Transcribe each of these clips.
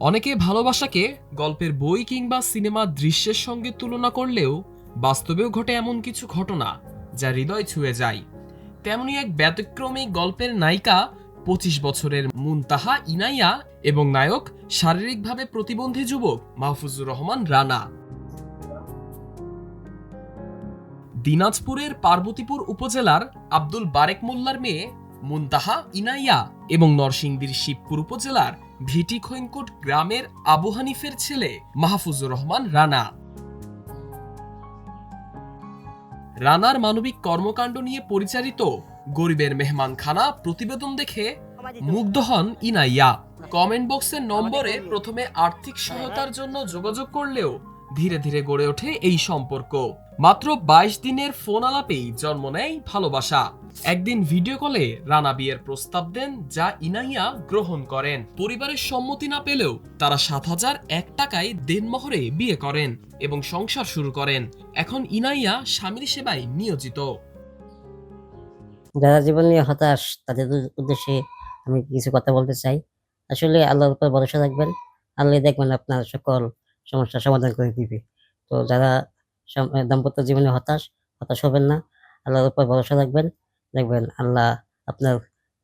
অনেকে ভালোবাসাকে গল্পের বই কিংবা সিনেমা দৃশ্যের সঙ্গে তুলনা করলেও বাস্তবেও ঘটে এমন কিছু ঘটনা যা হৃদয় ছুঁয়ে যায়। তেমনি এক ব্যতিক্রমী গল্পের নায়িকা পঁচিশ বছরের মুনতাহা ইনাইয়া এবং নায়ক শারীরিকভাবে প্রতিবন্ধী যুবক মাহফুজুর রহমান রানা। দিনাজপুরের পার্বতীপুর উপজেলার আব্দুল বারেক মোল্লার মেয়ে মুনতাহা, ইনাইয়া এবং নরসিংদীর শিবপুর উপজেলার ভিটি খৈনকোট গ্রামের আবু হানিফের ছেলে মাহফুজুর রহমান রানা। রানার মানবিক কর্মকাণ্ড নিয়ে পরিচালিত গরিবের মেহমানখানা প্রতিবেদন দেখে মুগ্ধ হন ইনাইয়া। কমেন্ট বক্সের নম্বরে প্রথমে আর্থিক সহায়তার জন্য যোগাযোগ করলেও ধীরে ধীরে গড়ে ওঠে এই সম্পর্ক। মাত্র বাইশ দিনের ফোন আলাপেই জন্ম নেয় ভালোবাসা। একদিন ভিডিও কলে রানা বিয়ের প্রস্তাব দেন যা ইনাইয়া গ্রহণ করেন। পরিবারের সম্মতি না পেলেও তারা সাত হাজার এক টাকায় দেনমোহরে বিয়ে করেন এবং সংসার শুরু করেন। এখন ইনাইয়া স্বামীর সেবায় নিয়োজিত। যারা জীবন নিয়ে হতাশ, তাদের উদ্দেশ্যে আমি কিছু কথা বলতে চাই। আসলে আল্লাহর উপর ভরসা রাখবেন। আল্লাহ দেখবেন আপনার সকল সমস্যার সমাধান করে দিবে। তো যারা দাম্পত্য জীবনে হতাশ হতাশ হবেন না। আল্লাহর উপর ভরসা রাখবেন। দেখবেন আল্লাহ আপনার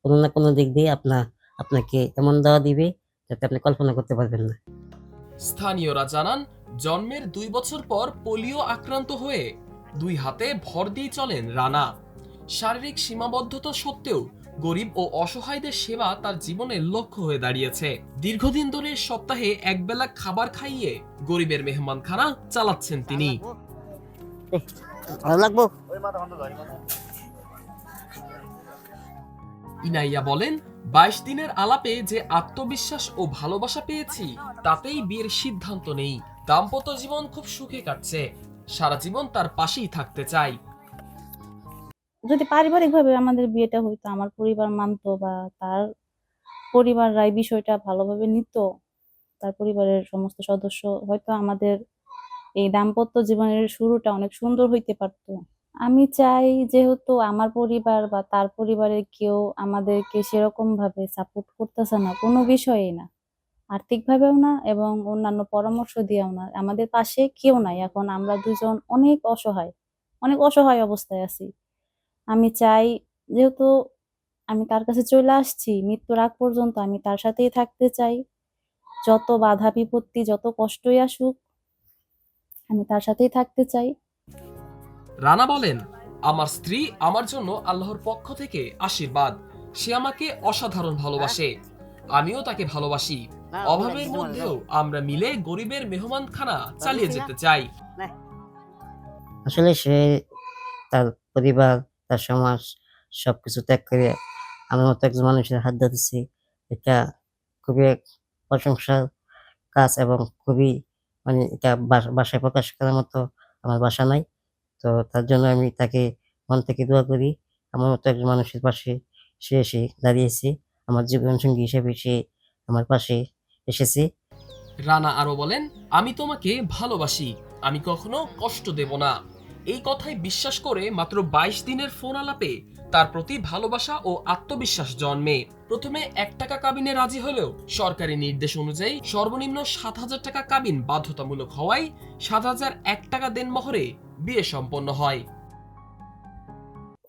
কোনো না কোনো দিক দিয়ে আপনার আপনাকে এমন দেওয়া দিবে যাতে আপনি কল্পনা করতে পারবেন না। স্থানীয়রা জানান, জন্মের দুই বছর পর পোলিও আক্রান্ত হয়ে দুই হাতে ভর দিয়ে চলেন রানা। শারীরিক সীমাবদ্ধতা সত্ত্বেও গরিব ও অসহায়দের সেবা তার জীবনের লক্ষ্য হয়ে দাঁড়িয়েছে। দীর্ঘদিন ধরে সপ্তাহে একবেলা খাবার খাইয়ে গরিবের মেহমানখানা চালাচ্ছেন তিনি। ইনাইয়া বলেন বাইশ দিনের আলাপে যে আত্মবিশ্বাস ও ভালোবাসা পেয়েছি তাতেই বিয়ের সিদ্ধান্ত নেই। দাম্পত্য জীবন খুব সুখে কাটছে। সারা জীবন তার পাশেই থাকতে চাই। যদি পারিবারিকভাবে আমাদের বিয়েটা হইতো, আমার পরিবার মানতো বা তার পরিবাররা এই বিষয়টা ভালোভাবে নিত, তার পরিবারের সমস্ত সদস্য, হয়তো আমাদের এই দাম্পত্য জীবনের শুরুটা অনেক সুন্দর হইতে পারতো। আমি চাই যেহেতু আমার পরিবার বা তার পরিবারের কেউ আমাদেরকে সেরকম ভাবে সাপোর্ট করতেছে না, কোনো বিষয়েই না। আর্থিকভাবেও না এবং অন্যান্য পরামর্শ দিয়েও না। আমাদের পাশে কেউ নাই। এখন আমরা দুজন অনেক অসহায় অনেক অসহায় অবস্থায় আছি। আমি চাই যেহেতু আমি তার কাছে চলে আসছি মৃত্যুর আগ পর্যন্ত আমি তার সাথেই থাকতে চাই। যত বাধা বিপত্তি যত কষ্টই আসুক আমি তার সাথেই থাকতে চাই। রানা বলেন আমার স্ত্রী আমার জন্য আল্লাহর পক্ষ থেকে আশীর্বাদ। সে আমাকে অসাধারণ ভালোবাসে। আমিও তাকে ভালোবাসি। অভাবের মধ্যেও আমরা মিলে গরিবের মেহমানখানা চালিয়ে যেতে চাই। আসলে সে তার পরিবার তার সমাজ সবকিছু ত্যাগ করে আমার মতো একজন মানুষের হাত ধরেছে। এটা খুবই প্রশংসার কাজ এবং খুবই মানে এটা বা- ভাষায় প্রকাশ করার মতো আমার বাসা নাই। তো তার জন্য আমি তাকে মন থেকে দোয়া করি। আমার মতো একজন মানুষের পাশে সে এসে দাঁড়িয়েছে আমার জীবন সঙ্গী হিসেবে সে আমার পাশে এসেছে। রানা আরও বলেন, আমি তোমাকে ভালোবাসি। আমি কখনো কষ্ট দেব না। এই কথাই বিশ্বাস করে মাত্র বাইশ দিনের ফোন আলাপে তার প্রতি ভালোবাসা ও আত্মবিশ্বাস জন্মে। প্রথমে এক টাকা কাবিনে রাজি হলেও সরকারি নির্দেশ অনুযায়ী সর্বনিম্ন সাত হাজার টাকা কাবিন বাধ্যতামূলক হওয়ায় সাত হাজার এক টাকা দেনমোহরে বিয়ে সম্পন্ন হয়।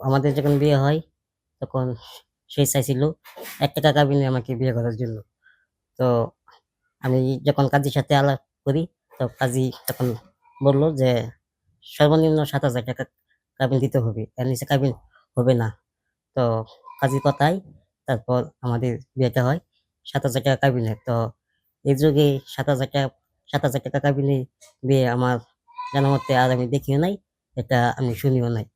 আমাদের যখন বিয়ে হয়, তখন সে চাইছিল এক টাকা কাবিনে আমাকে বিয়ে করার জন্য। তো আমি যখন কাজীর সাথে আলাপ করি, তো কাজী তখন বলল যে সর্বনিম্ন সাত হাজার টাকা কাবিল দিতে হবে। তার নিচে কাবিল হবে না। তো কাজের কথাই তারপর আমাদের বিয়েটা হয় সাত হাজার টাকা কাবিনে তো এই যুগে সাত হাজার টাকা, সাত হাজার টাকা কাবিনে বিয়ে আমার জানা মতে আর আমি দেখিও নাই, এটা আমি শুনিও নাই।